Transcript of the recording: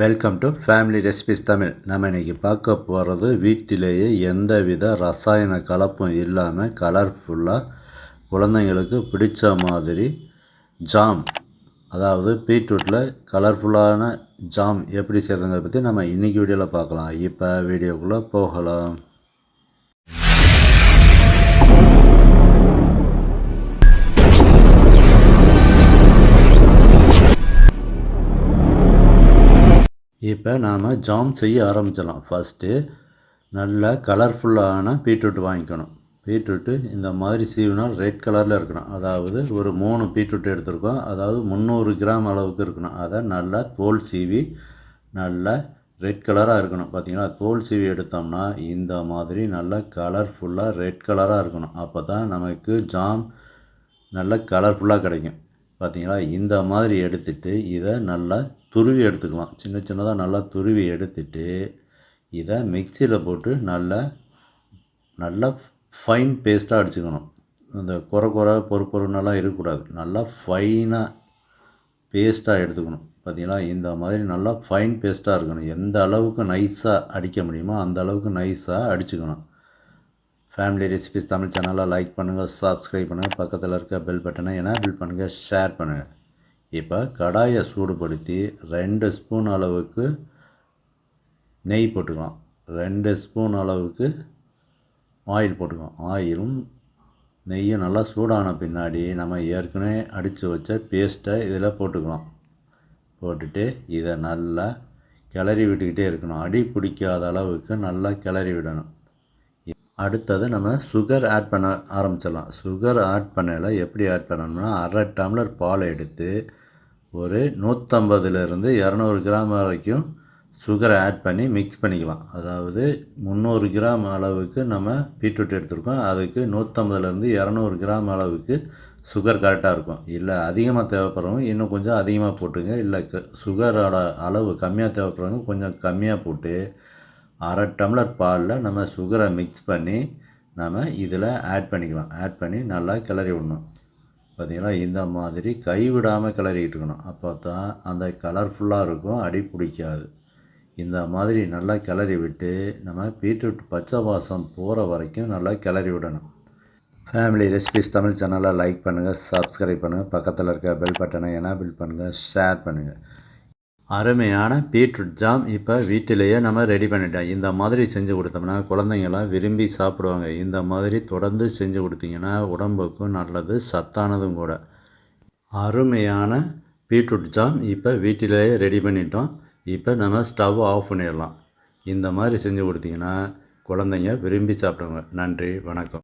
Welcome to family recipes Tamil நம்ம இன்றைக்கி பார்க்க போகிறது வீட்டிலேயே எந்த வித ரசாயன கலப்பும் இல்லாமல் கலர்ஃபுல்லாக குழந்தைங்களுக்கு பிடிச்ச மாதிரி ஜாம் அதாவது பீட்ரூட்டில் கலர்ஃபுல்லான ஜாம் எப்படி செய்கிறதுங்கிறத பற்றி நம்ம இன்றைக்கி வீடியோவில் பார்க்கலாம். இப்போ வீடியோக்குள்ளே போகலாம். இப்போ நாம் ஜாம் செய்ய ஆரம்பிச்சிடலாம். ஃபஸ்ட்டு நல்ல கலர்ஃபுல்லான பீட்ரூட் வாங்கிக்கணும். பீட்ரூட்டு இந்த மாதிரி சீவினால் ரெட் கலரில் இருக்கணும். அதாவது ஒரு மூணு பீட்ரூட் எடுத்திருக்கோம். அதாவது முந்நூறு கிராம் அளவுக்கு இருக்கணும். அதை நல்லா தோல் சீவி நல்லா ரெட் கலராக இருக்கணும். பார்த்திங்கன்னா தோல் சீவி எடுத்தோம்னா இந்த மாதிரி நல்ல கலர்ஃபுல்லாக ரெட் கலராக இருக்கணும். அப்போ தான் நமக்கு ஜாம் நல்ல கலர்ஃபுல்லாக கிடைக்கும். பார்த்தீங்களா இந்த மாதிரி எடுத்துட்டு இதை நல்லா துருவி எடுத்துக்கலாம். சின்ன சின்னதாக நல்லா துருவி எடுத்துட்டு இதை மிக்சியில் போட்டு நல்லா நல்லா ஃபைன் பேஸ்ட்டாக அடிச்சுக்கணும். அந்த குறை குறை பொறு பொருன்னெல்லாம் இருக்கக்கூடாது. நல்லா ஃபைனாக பேஸ்ட்டாக எடுத்துக்கணும். பார்த்தீங்களா? இந்த மாதிரி நல்லா ஃபைன் பேஸ்ட்டாக இருக்கணும். எந்த அளவுக்கு நைஸாக அடிக்க முடியுமோ அந்த அளவுக்கு நைஸாக அடிச்சுக்கணும். ஃபேமிலி ரெசிபிஸ் தமிழ் சேனலை லைக் பண்ணுங்கள் சப்ஸ்கிரைப் பண்ணுங்கள் பக்கத்தில் இருக்க பெல் பட்டனை எனேபிள் பண்ணுங்கள் ஷேர் பண்ணுங்கள் இப்போ கடாயை சூடுபடுத்தி ரெண்டு ஸ்பூன் அளவுக்கு நெய் போட்டுக்கலாம். ரெண்டு ஸ்பூன் அளவுக்கு ஆயில் போட்டுக்கலாம். ஆயிலும் நெய்யும் நல்லா சூடான பின்னாடி நம்ம ஏற்கனவே அடித்து வச்ச பேஸ்ட்டை இதில் போட்டுக்கலாம். போட்டுட்டு இதை நல்லா கிளறி விட்டுக்கிட்டே இருக்கணும். அடி பிடிக்காத அளவுக்கு நல்லா கிளறி விடணும். அடுத்தது நம்ம சுகர் ஆட் பண்ண ஆரம்பிச்சிடலாம். சுகர் ஆட் பண்ணல எப்படி ஆட் பண்ணணும்னா அரை டம்ளர் பால் எடுத்து ஒரு நூற்றம்பதுலேருந்து இரநூறு கிராம் வரைக்கும் சுகரை ஆட் பண்ணி மிக்ஸ் பண்ணிக்கலாம். அதாவது முந்நூறு கிராம் அளவுக்கு நம்ம பீட்ரூட் எடுத்திருக்கோம். அதுக்கு நூற்றம்பதுலேருந்து இரநூறு கிராம் அளவுக்கு சுகர் கரெக்டாக இருக்கும். இல்லை அதிகமாக தேவைப்படுறவங்க இன்னும் கொஞ்சம் அதிகமாக போட்டுங்க. இல்லை சுகரோட அளவு கம்மியாக தேவைப்படுறவங்க கொஞ்சம் கம்மியாக போட்டு அரை டம்ளர் பாலில் நம்ம சுகரை மிக்ஸ் பண்ணி நம்ம இதில் ஆட் பண்ணிக்கலாம். ஆட் பண்ணி நல்லா கிளறி விடணும். பார்த்திங்களா இந்த மாதிரி கைவிடாமல் கிளறிக்கிட்டு இருக்கணும். அப்போ தான் அந்த கலர்ஃபுல்லாக இருக்கும் அடி பிடிக்காது. இந்த மாதிரி நல்லா கிளறி விட்டு நம்ம பீட்ரூட் பச்சை வாசம் போகிற வரைக்கும் நல்லா கிளறி விடணும். ஃபேமிலி ரெசிபிஸ் தமிழ் சேனலை லைக் பண்ணுங்கள் சப்ஸ்கிரைப் பண்ணுங்கள் பக்கத்தில் இருக்க பெல் பட்டனை எனேபிள் பண்ணுங்கள் ஷேர் பண்ணுங்கள் அருமையான பீட்ரூட் ஜாம் இப்போ வீட்டிலேயே நம்ம ரெடி பண்ணிட்டோம். இந்த மாதிரி செஞ்சு கொடுத்தோம்னா குழந்தைங்களாம் விரும்பி சாப்பிடுவாங்க. இந்த மாதிரி தொடர்ந்து செஞ்சு கொடுத்தீங்கன்னா உடம்புக்கும் நல்லது சத்தானதும் கூட. அருமையான பீட்ரூட் ஜாம் இப்போ வீட்டிலேயே ரெடி பண்ணிட்டோம். இப்போ நம்ம ஸ்டவ் ஆஃப் பண்ணிடலாம். இந்த மாதிரி செஞ்சு கொடுத்தீங்கன்னா குழந்தைங்க விரும்பி சாப்பிடுவாங்க. நன்றி வணக்கம்.